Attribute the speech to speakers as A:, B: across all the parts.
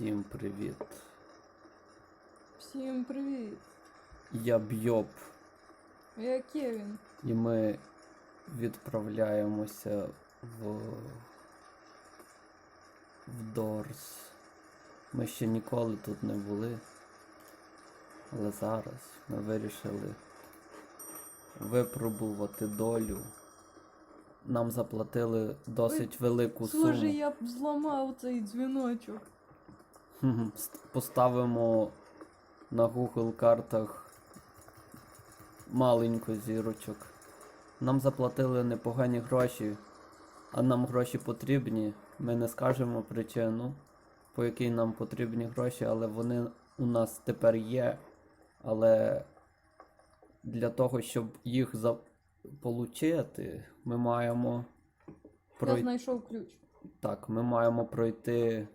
A: Всім привіт.
B: Всім привіт.
A: Я Бьоп,
B: Я Кевін.
A: і ми відправляємося в. в Дорс. Ми ще ніколи тут не були. Але зараз ми вирішили випробувати долю. Нам заплатили досить велику суму.
B: Слушай, я б зламав цей дзвіночок.
A: Поставимо на Google картах маленько зірочок. Нам заплатили непогані гроші, а нам гроші потрібні. Ми не скажемо причину, по якій нам потрібні гроші, але вони у нас тепер є. Але для того, щоб їх заполучити, ми маємо
B: Я знайшов ключ.
A: Так, ми маємо пройти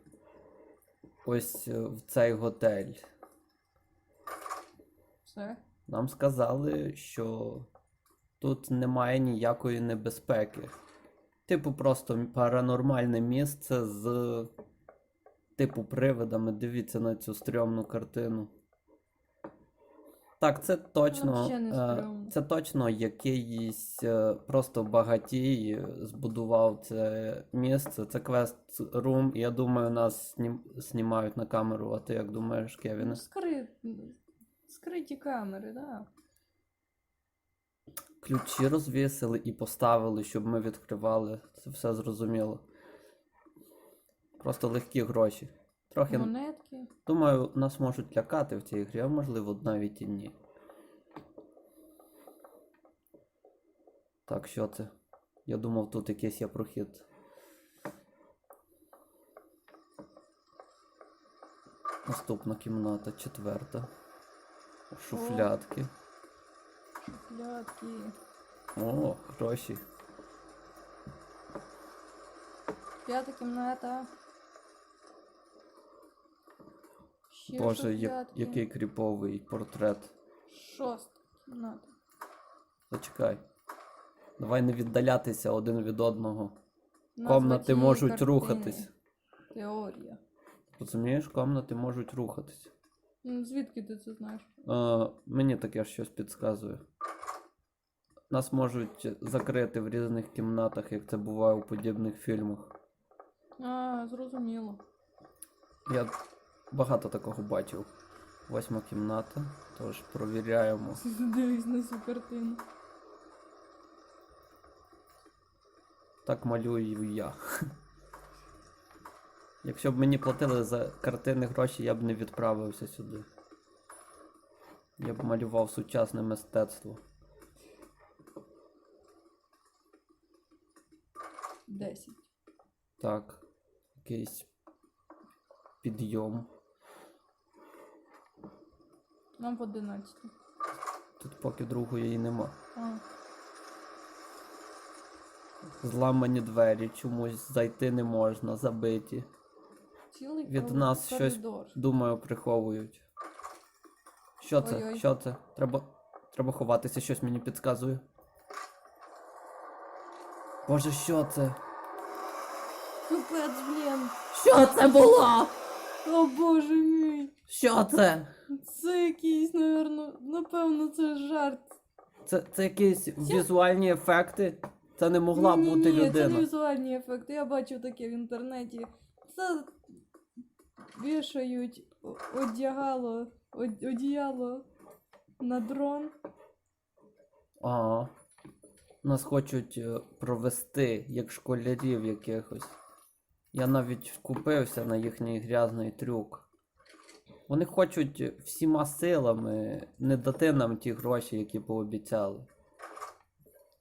A: ось е, в цей готель.
B: Все.
A: Нам сказали, що тут немає ніякої небезпеки. Типу, просто паранормальне місце з типу привидами. Дивіться на цю стрьомну картину. Так, це точно. Е. Це точно якийсь е, просто багатій збудував це місце. Це квест рум. Я думаю, нас знімають на камеру. А ти як думаєш, Кевіне?
B: Ну, скри... Скриті камери, да.
A: Ключі розвісили і поставили, щоб ми відкривали. Це все зрозуміло. Просто легкі гроші. Трохи,
B: Монетки.
A: думаю, нас можуть лякати в цій грі, а можливо навіть і ні. Так, що це? Я думав, тут якийсь є прохід. Наступна кімната, четверта. Шуфлятки.
B: Шуфлятки.
A: О, гроші.
B: П'ята кімната. Ще
A: Боже, я- який кріповий портрет.
B: Шоста кімната.
A: Зачекай. Давай не віддалятися один від одного.
B: Назва
A: Комнати
B: тієї
A: можуть
B: картини.
A: рухатись.
B: Теорія.
A: Розумієш, комнати можуть рухатись.
B: Ну, звідки ти це знаєш?
A: Е, мені таке щось підказує. Нас можуть закрити в різних кімнатах, як це буває у подібних фільмах.
B: А, зрозуміло.
A: Я багато такого бачив. Восьма кімната. Тож провіряємо.
B: Дивись на цю картину.
A: Так малюю я. Якщо б мені платили за картини гроші, я б не відправився сюди. Я б малював сучасне мистецтво.
B: Десять.
A: Так, якийсь підйом.
B: Нам в одинадцяту.
A: Тут поки другої нема.
B: А,
A: Зламані двері, чомусь зайти не можна, забиті.
B: цілий
A: Від
B: кор-
A: нас щось. Думаю, приховують. Що це?
B: Ой-ой.
A: Що це? Треба. Треба ховатися, щось мені підказує. Боже, що це?
B: Капець, блін.
A: Що це було?
B: О боже мій.
A: Що це?
B: Це якийсь, напевно, напевно, це жарт.
A: Це, це якісь візуальні ефекти? Це не могла
B: ні,
A: бути
B: ні, Це
A: людина.
B: не візуальні ефекти. Я бачив таке в інтернеті. Це вішають о- одягало, од- одіяло на дрон.
A: Ага. Нас хочуть е, провести як школярів якихось. Я навіть купився на їхній грязний трюк. Вони хочуть всіма силами не дати нам ті гроші, які пообіцяли.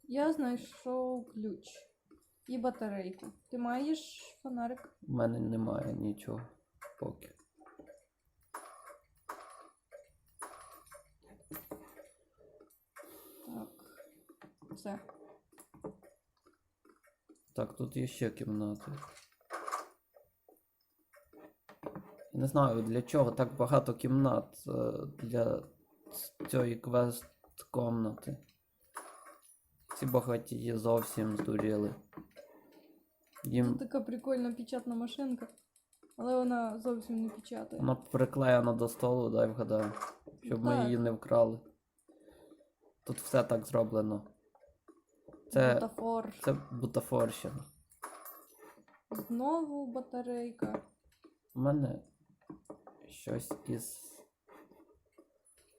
B: Я знайшов ключ і батарейку. Ти маєш фонарик?
A: У мене немає нічого поки.
B: Так. Все.
A: Так, тут є ще кімнати. Я не знаю, для чого так багато кімнат е, для цієї квест-комнати. Ці багаті зовсім здуріли. Їм
B: така прикольна печатна машинка. Але вона зовсім не печатає.
A: Вона приклеєна до столу, дай вгадаю. Щоб ми її не вкрали. Тут все так зроблено. Це,
B: Бутафор.
A: це бутафорщина.
B: Знову батарейка.
A: У мене щось із.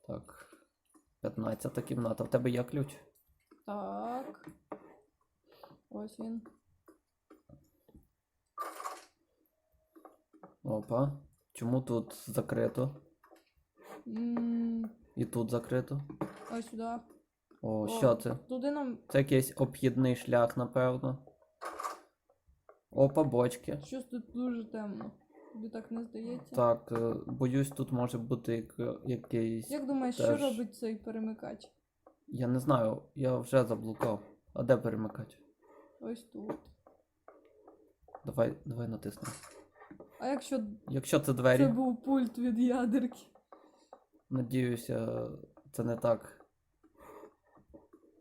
A: Так. 15 кімната. В тебе є ключ?
B: Так. Ось він.
A: Опа. Чому тут закрито?
B: М,
A: І тут закрито?
B: Ось сюди.
A: О,
B: О,
A: що це?
B: Туди нам
A: Це якийсь обхідний шлях, напевно. Опа, бочки.
B: щось тут дуже темно. Тобі так не здається?
A: Так, е, боюсь, тут може бути як- якийсь.
B: Як думаєш,
A: теж-
B: що робить цей перемикач?
A: Я не знаю, я вже заблукав. А де перемикач?
B: Ось тут.
A: Давай, давай натисни.
B: А якщо
A: Якщо це двері,
B: це був пульт від ядерки?
A: надіюся, це не так.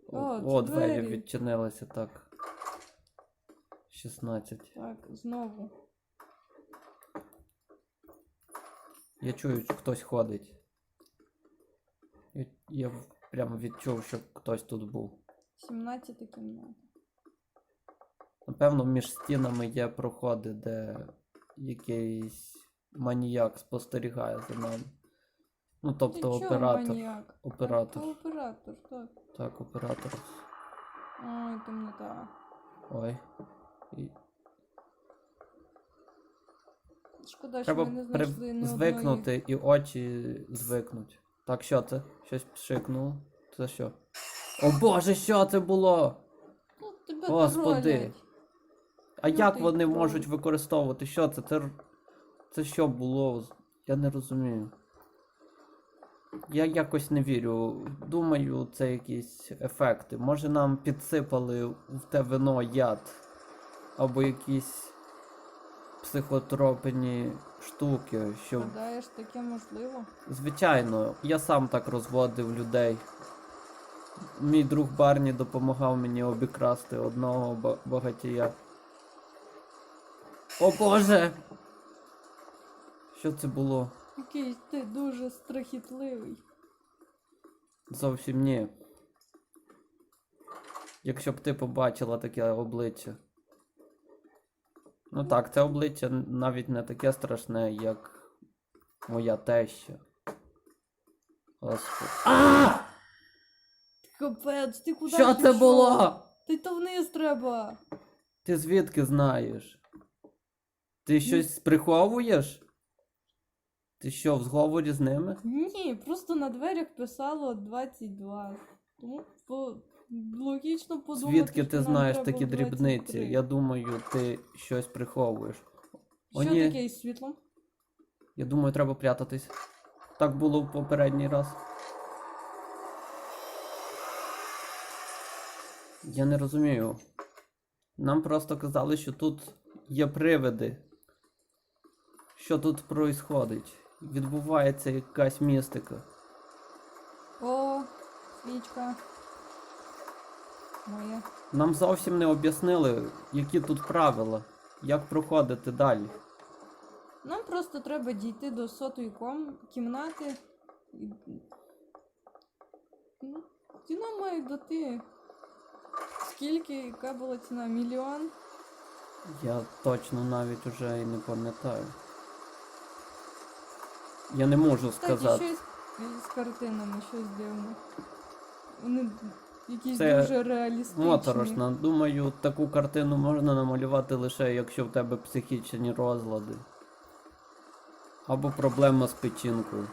A: О,
B: О,
A: о, двері
B: двері.
A: відчинилися так. 16.
B: Так, знову.
A: Я чую, що хтось ходить. Я, прямо відчув, що хтось тут був.
B: 17 кімната.
A: Напевно, між стінами є проходи, де якийсь маніяк спостерігає за нами. Ну, тобто
B: Ти чого,
A: оператор.
B: маніяк?
A: Оператор.
B: А, оператор, так.
A: Так, оператор.
B: Ой, темнота.
A: Ой. І...
B: Шкода, що
A: Треба
B: ми не
A: при...
B: знайшли ні
A: звикнути і очі звикнуть. Так, що це? Щось пшикнуло? Це що? О боже, що це було?
B: Ну, тебе
A: Господи.
B: тролять.
A: А
B: Ну,
A: як
B: ти
A: вони
B: троль.
A: можуть використовувати? Що це? Це, р- це що було? Я не розумію. Я якось не вірю. Думаю, це якісь ефекти. Може нам підсипали в те вино яд. Або якісь психотропні штуки, щоб.
B: Гадаєш, таке можливо?
A: Звичайно, я сам так розводив людей. Мій друг Барні допомагав мені обікрасти одного ба- багатія. О Боже! Що це було?
B: Якийсь ти дуже страхітливий.
A: Зовсім ні. Якщо б ти побачила таке обличчя. Ну так, це обличчя навіть не таке страшне, як моя теща. Господи. А!
B: Капець, ти куди
A: Що це
B: пішов?
A: було?
B: Ти то вниз треба.
A: Ти звідки знаєш? Ти щось приховуєш? Ти що, в зговорі з ними?
B: Ні, просто на дверях писало 22. Тому по... логічно подумати,
A: Звідки ти знаєш такі
B: 23.
A: дрібниці? Я думаю, ти щось приховуєш. О,
B: Що
A: ні.
B: таке із світлом?
A: Я думаю, треба прятатись. Так було в попередній раз. Я не розумію. Нам просто казали, що тут є привиди. Що тут происходить? Відбувається якась містика.
B: О, свічка. Моя.
A: Нам зовсім не об'яснили, які тут правила, як проходити далі.
B: Нам просто треба дійти до сотої ком... кімнати. І... Ну, ціна має дати. Скільки, яка була ціна? Мільйон?
A: Я точно навіть уже і не пам'ятаю. Я не можу
B: Кстати,
A: сказати.
B: щось з картинами, щось дивне. Вони якісь
A: Це
B: дуже реалістичні.
A: Моторошно. Думаю, таку картину можна намалювати лише якщо в тебе психічні розлади. Або проблема з печінкою.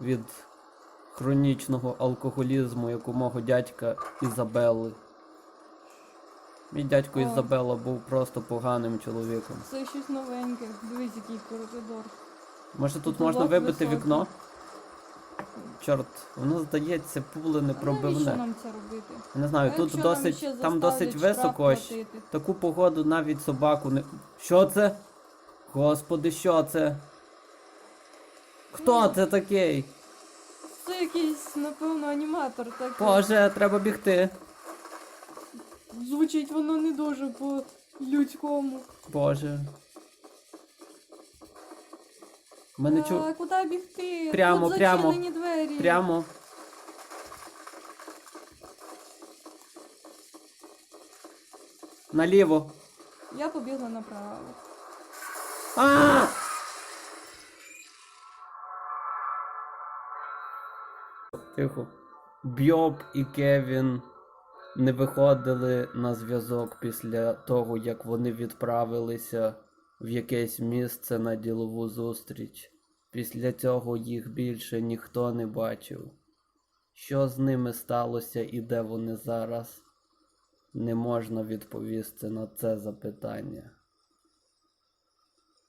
A: Від хронічного алкоголізму, як у мого дядька Ізабелли. Мій дядько
B: О.
A: Ізабелла був просто поганим чоловіком.
B: Це щось новеньке. Дивись, який коридор.
A: Може тут
B: Потолок
A: можна вибити
B: високий.
A: вікно? Чорт, воно здається, пули не
B: А навіщо
A: пробивне.
B: нам це робити?
A: Не знаю,
B: А
A: тут
B: якщо нам ще
A: досить, там досить
B: заставлять штраф
A: високо. щ-
B: платити?
A: Таку погоду навіть собаку не. Що це? Господи, що це? Хто
B: Ну.
A: це такий?
B: Це якийсь, напевно, аніматор. Так
A: Боже, треба бігти.
B: звучить воно не дуже по людському.
A: Боже. Мене
B: а,
A: чу...
B: куди бігти?
A: Прямо,
B: Тут
A: прямо.
B: зачинені.
A: Прямо. Наліво.
B: Я побігла направо.
A: А! Тихо. Бьоб і Кевін не виходили на зв'язок після того, як вони відправилися в якесь місце на ділову зустріч. Після цього їх більше ніхто не бачив. Що з ними сталося і де вони зараз? Не можна відповісти на це запитання.